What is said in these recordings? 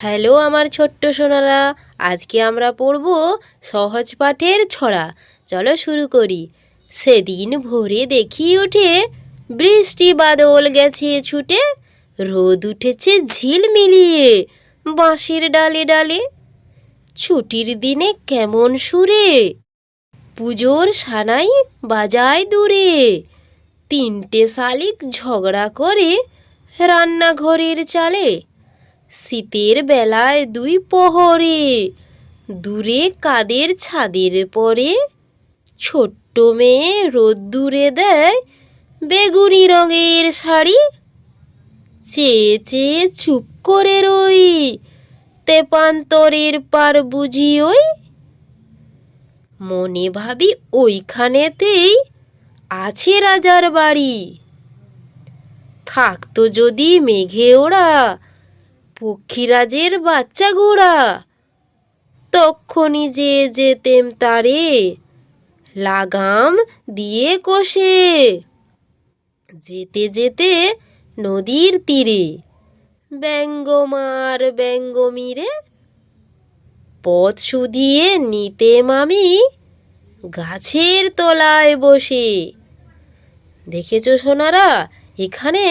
Hello আমার ছোট্ট সোনারা, আজকে আমরা পড়ব সহজ পাঠের ছড়া। চলো শুরু করি। সেদিন ভোরে দেখি উঠে বৃষ্টি বাদল গেছে ছুটে, রোদ উঠেছে ঝিল মিলিয়ে, বাঁশের ডালে ডালে। ছুটির দিনে কেমন সুরে, পুজোর সানাই বাজায় দূরে। তিনটে শালিক ঝগড়া করে রান্নাঘরের চালে শীতের বেলায় দুই প্রহরে, দূরে কাদের ছাদের পরে? ছোট্ট মেয়ে রোদ্দুরে দেয় বেগুনি রঙের শাড়ি। চেয়ে চেয়ে চুপ করে রই, তেপান্তরের পার বুঝি ওই। মনে ভাবি ওইখানেতেই আছে রাজার বাড়ি। থাকতো যদি মেঘে ওড়া পক্ষীরাজের বাচ্চা ঘোড়া তক্ষণি যে যেতেম তারে, লাগাম দিয়ে কষে। যেতে যেতে নদীর তীরে, ব্যঙ্গমার ব্যঙ্গমিরে, পথ শুধিয়ে নিতেম আমি গাছের তলায় বসে। দেখেছ সোনারা এখানে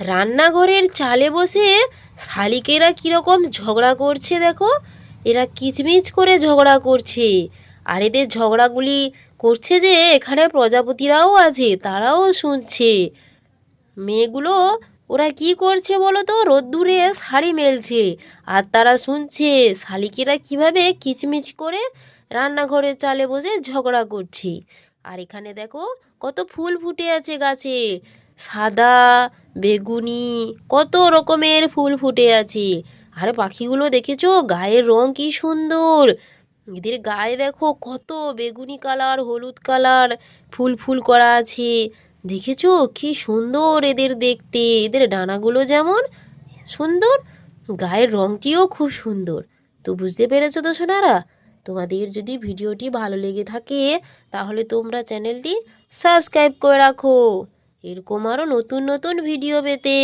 রান্নাঘরের চালে বসে শালিকেরা কীরকম ঝগড়া করছে দেখো। এরা কিচমিচ করে ঝগড়া করছে। আর এদের ঝগড়াগুলি করছে যে এখানে প্রজাপতিরাও আছে, তারাও শুনছে। মেয়েগুলো, ওরা কি করছে বলো তো? রোদ্দুরে শাড়ি মেলছে। আর তারা শুনছে শালিকেরা কীভাবে কিচমিচ করে রান্নাঘরের চালে বসে ঝগড়া করছে। আর এখানে দেখো, কত ফুল ফুটে আছে গাছে। সাদা, বেগুনি, কত রকমের ফুল ফুটে আছে। আর পাখিগুলো দেখেছ? গায়ের রং কি সুন্দর। এদের গায়ে দেখো কত বেগুনি কালার, হলুদ কালার ফুল ফুল করা আছে। দেখেছ? কি সুন্দর এদের দেখতে। এদের ডানাগুলো যেমন সুন্দর, গায়ের রংটিও খুব সুন্দর। তো বুঝতে পেরেছ তো সোনারা? তোমাদের যদি ভিডিওটি ভালো লেগে থাকে, তাহলে তোমরা চ্যানেলটি সাবস্ক্রাইব করে রাখো। এরকম আরও নতুন নতুন ভিডিও পেতে।